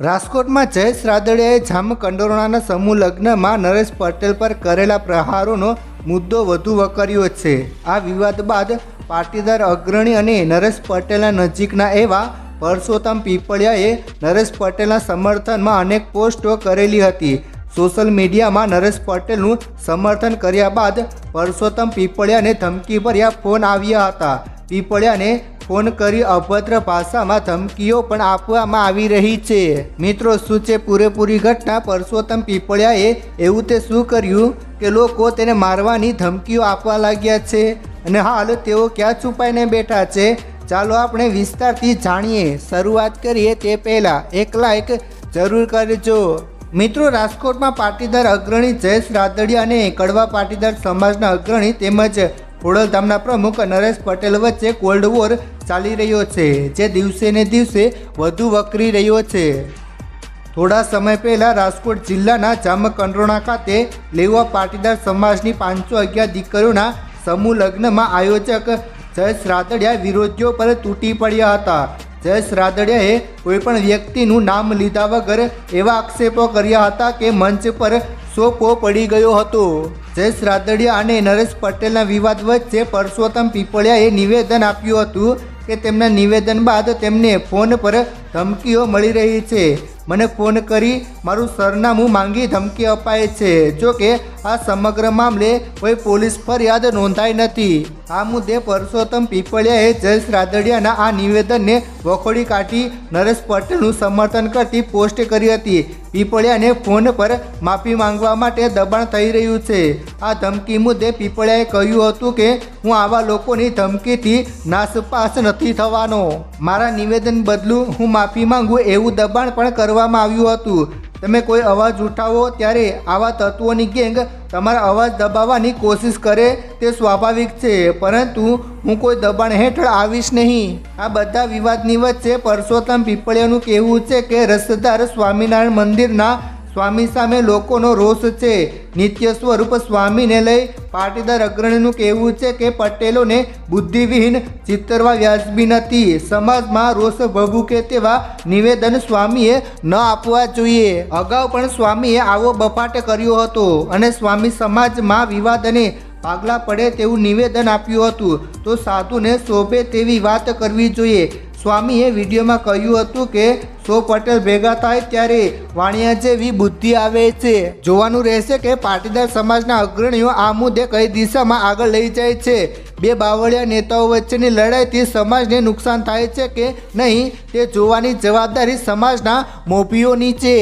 રાજકોટમાં જયેશ રાદડિયાએ જામકંડોરણાના સમૂહ લગ્નમાં નરેશ પટેલ પર કરેલા પ્રહારોનો મુદ્દો વધુ વકર્યો છે. આ વિવાદ બાદ પાટીદાર અગ્રણી અને નરેશ પટેલના નજીકના એવા પરસોત્તમ પીપળિયાએ નરેશ પટેલના સમર્થનમાં અનેક પોસ્ટો કરેલી હતી. સોશિયલ મીડિયામાં નરેશ પટેલનું સમર્થન કર્યા બાદ પરસોત્તમ પીપળિયાને ધમકીભર્યા ફોન આવ્યા હતા. પીપળિયાને ફોન કરી અભદ્ર ભાષામાં ધમકીઓ પણ આપવામાં આવી રહી છે. મિત્રો, શું છે પૂરેપૂરી ઘટના? પરસોત્તમ પીપળિયાએ એવું તે શું કર્યું કે લોકો તેને મારવાની ધમકીઓ આપવા લાગ્યા છે? અને હાલ તેઓ ક્યાં છુપાઈને બેઠા છે? ચાલો આપણે વિસ્તારથી જાણીએ. શરૂઆત કરીએ તે પહેલાં એક લાઈક જરૂર કરજો. મિત્રો, રાજકોટમાં પાટીદાર અગ્રણી જયેશ રાદડિયા અને કડવા પાટીદાર સમાજના અગ્રણી તેમજ ખોડલધામના પ્રમુખ નરેશ પટેલ વચ્ચે કોલ્ડ વોર ચાલી રહ્યો છે, જે દિવસે ને દિવસે વધુ વકરી રહ્યો છે. થોડા સમય પહેલાં રાજકોટ જિલ્લાના જામકંડોરણા ખાતે લેવા પાટીદાર સમાજની પાંચસો અગિયાર દીકરીઓના સમૂહ લગ્નમાં આયોજક જયેશ રાદડિયા વિરોધીઓ પર તૂટી પડ્યા હતા. જયેશ રાદડિયાએ કોઈપણ વ્યક્તિનું નામ લીધા વગર એવા આક્ષેપો કર્યા હતા કે મંચ પર સોપો પડી ગયો હતો. જયેશ રાદડિયા અને નરેશ પટેલના વિવાદ વચ્ચે પરસોત્તમ પીપળિયાએ નિવેદન આપ્યું હતું કે તેમના નિવેદન બાદ તેમને ફોન પર ધમકીઓ મળી રહી છે. મને ફોન કરી મારું સરનામું માંગી ધમકી અપાય છે. જો કે આ સમગ્ર મામલે કોઈ પોલીસ ફરિયાદ નોંધાઈ નથી. આ મુદ્દે પરસોત્તમ પીપળિયાએ જયેશ રાદડિયાના આ નિવેદનને વખોડી કાઢી નરેશ પટેલનું સમર્થન કરતી પોસ્ટ કરી હતી. પીપળિયાને ફોન પર માફી માંગવા માટે દબાણ થઈ રહ્યું છે. આ ધમકી મુદ્દે પીપળિયાએ કહ્યું હતું કે, હું આવા લોકોની ધમકીથી નાસપાસ નથી થવાનો. મારા નિવેદન બદલું હું માફી માંગુ એવું દબાણ પણ કરવામાં આવ્યું હતું. તમે કોઈ અવાજ ઉઠાવો ત્યારે આવા તત્વોની ગેંગ તમારા અવાજ દબાવવાની કોશિશ કરે તે સ્વાભાવિક છે. પરંતુ હું કોઈ દબાણ હેઠળ આવીશ નહીં. આ બધા વિવાદની વચ્ચે પરસોત્તમ પીપળિયાનું કહેવું છે કે રસદાર સ્વામિનારાયણ મંદિરના સ્વામી સામે લોકોનો રોષ છે. નિત્ય સ્વરૂપ સ્વામીને લઈ પાટીદાર અગ્રણીનું કહેવું છે કે પટેલોને બુદ્ધિવિહીન ચિતરવા વ્યાજબી નથી. સમાજમાં રોષ ભભૂકે તેવા નિવેદન સ્વામીએ ન આપવા જોઈએ. અગાઉ પણ સ્વામીએ આવો બફાટ કર્યો હતો અને સ્વામી સમાજમાં વિવાદને ભાગલા પડે તેવું નિવેદન આપ્યું હતું. તો સાધુને શોભે તેવી વાત કરવી જોઈએ. સ્વામીએ વિડીયોમાં કહ્યું હતું કે, સો પટેલ ભેગા થાય ત્યારે વાણિયા જેવી બુદ્ધિ આવે છે. જોવાનું રહેશે કે પાટીદાર સમાજના અગ્રણીઓ આ મુદ્દે કઈ દિશામાં આગળ લઈ જાય છે. બે બાવળિયા નેતાઓ વચ્ચેની લડાઈથી સમાજને નુકસાન થાય છે કે નહીં, તે જોવાની જવાબદારી સમાજના મોભીઓની છે